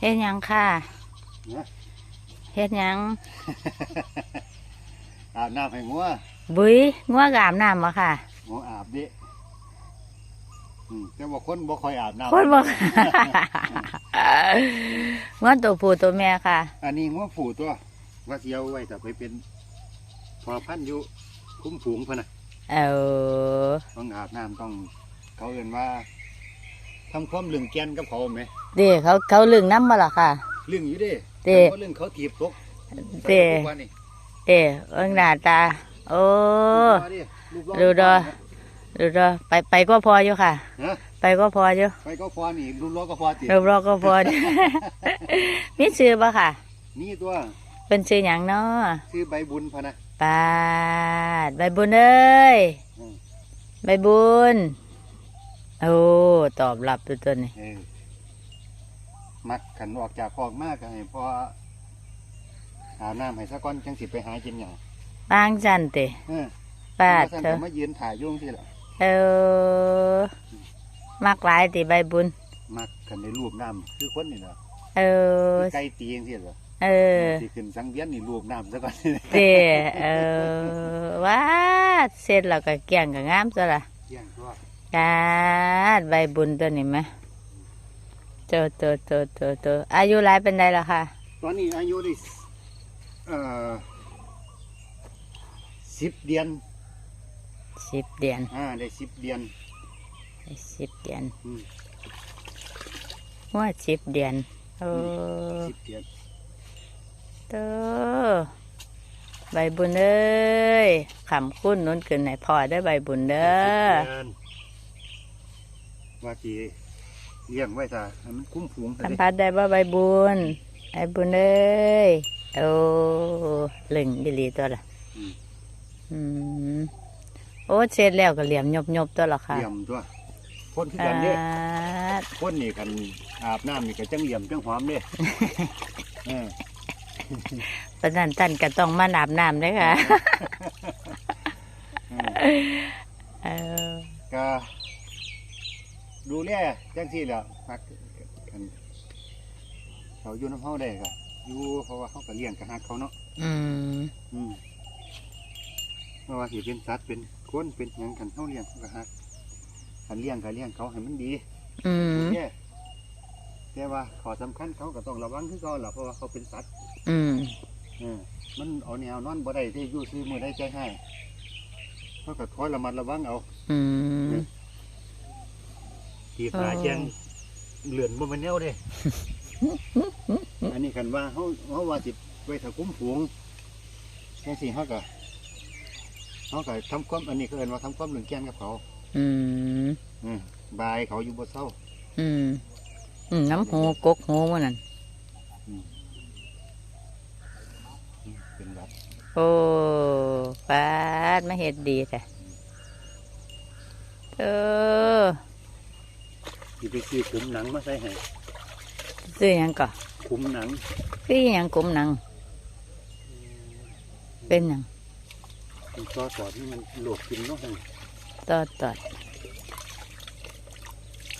เฮ็ดหยังค่ะนะเฮ็ดหยังอาบน้ำให้งัวบุ้ยงัวกอาบน้ำบ่ค่ะ งัวอาบดิอืมแต่ว่าคนบ่ค่อยอาบน้ำคนบอกงัวตัวผู้ตัวแม่ค่ะ อันนี้งัวผูตัวว่าสิเอาไว้แต่ไปเป็นพอพันธุ์อยู่คุ้มฝูงพะนะเออต้องอาบน้ำต้อง เขาเอ่นว่า ทำความลึงแกนกับเขาไหมเด้เขาเขาลึงน้ำบ่ล่ะค่ะลึงอยู่เดิเด้เขาลึงเขาถีบตกเด้ใส่ทุกวันนี่เด้เอิงหน้าตา โอ้ ลูกล้อดูดอ ดูดอไปไปก็พออยู่ค่ะ ฮะไปก็พออยู่ไปก็พอนี่ลูกล้อก็พอติรอบรอก็พออยู่ มีชื่อบ่ค่ะ นี่ตัวเป็นชื่อหยังเนาะชื่อใบบุญพะนะ ปาดใบบุญเอ้ยอืม ใบบุญ โอ้ตอบรับตัวตัวนี้เออมักขันออกจากคอกมากก็ให้พออาบน้ำให้สักก้อนจังสิไปหากินหยังบางจันเตะเออปาดสั่นเถก็อะมายืนถ่ายอยุ่จังที่ละเออมากหลายติใบบุญ มักขันในรูปน้ำคือคนนี่แหละเออไก่ตีจังที่ละเออสิขึ้นสังเวียนนี่รูปน้ำซะก่อนเตะเออว้าดเสร็จแล้วก็เกี่ยงก็งามซะละเที่ยงตัว กาดใบบุญตัวนี้ไหมโตโตโตโตโตอายุหลายเป็นไดล่ะค่ะ ตอนนี้อายุได้เอ่อสิบเดือนสิบเดือนอ่าได้สิบเดือนสิบเดือนอืมว่าสิบเดือนโอ้สิบเดือนเตอใบบุญเอ้ยขำคุ้นนุ่นขึ้นไหนพอได้อใบบุญเด้อ สิบเดือน ว่าจีเลี้ยงไว้ซะให้มันคุ้มฝูงซะสัมดิผัสได้บ่ใบบุญใบบุญเอ้ยโอ้เหลึงดีหลีตัวละอืมอืมโอ้เสร็จแล้วก็เหลี่ยมยบยบๆตัวละค่ะเหลี่ยมตัวคนคืออ่กันเด้าคนนี่กันอาบน้ำนี่ก็จังเหลี่ยมจังหอมเด้เออเพราะฉะนั้นท่านก็ต้องมาอาบน้ำด้วยค่ะเออเออก็ ดูแลจังซี่แหล้วมักกันเขาอยู่น้ำเฮาได้ก็อยู่เพราะว่าเขาก็เลี้ยงกระหักเขาเนาะอืมอืมไม่ว่าสิเป็นสัตว์เป็นคนเป็นหยังกันเขาเลี้ยงเขากระหักคันเลี้ยงก็เลี้ยงเขาให้มันดีอืมแย่แต่ว่าขอสำคัญเขาก็ต้องระวังคือเขาล่ะเพราะว่าเขาเป็นสัตว์อืมเออมันเอาแนวนอนบ่ได้ที่อยู่ซื้อมือได้ใจให้เขาก็คอยระมัดระวังเอา อืม ทีขาอ๋อแจงเหลือนบ่แมันแนวเด้ อันนี้กันว่าเขาเขาว่าสิไว้ถ้าคุ้มฝูงจังซี่เขาก็เขาก็ทำความอันนี้เขาเอิ้นว่าทำความเหลืองแกนกับเขาอืมอืมบายเขาอยู่บ่เศร้าอืมอืมน้ำหูกกหูมันนั่นอืมเป็นแบบโอ้ปาดมาเห็ดดีแต่เออ ที่ไปซื้อขุมหนังมาใส่ให้ซื้อหยังก่อขุมหนังคือหยังกลมหนัง เป็นหยังเป็นซอสอดนี่มันโหลดกินเนาะให้ตอดตอด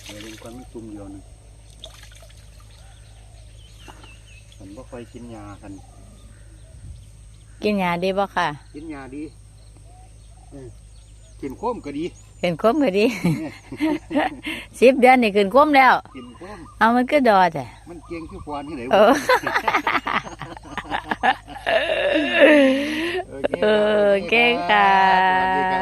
เดี๋ยวเรื่องความมันตุ่มเดียวหนึงผมบ่ค่อยกินยากัน กินยาดีบ่ค่ะ กินยาดีเออ กินโคมก็ดีเป็นคมก็ดี สิบเดือนนี่ขึ้นคมแล้ว กินโคมเอามันก็ดอแต่มันเก่งคือฟอนที่ไหนเออโอเคเออเก่งค่ะ สวัสดีครับสวัสดีครับ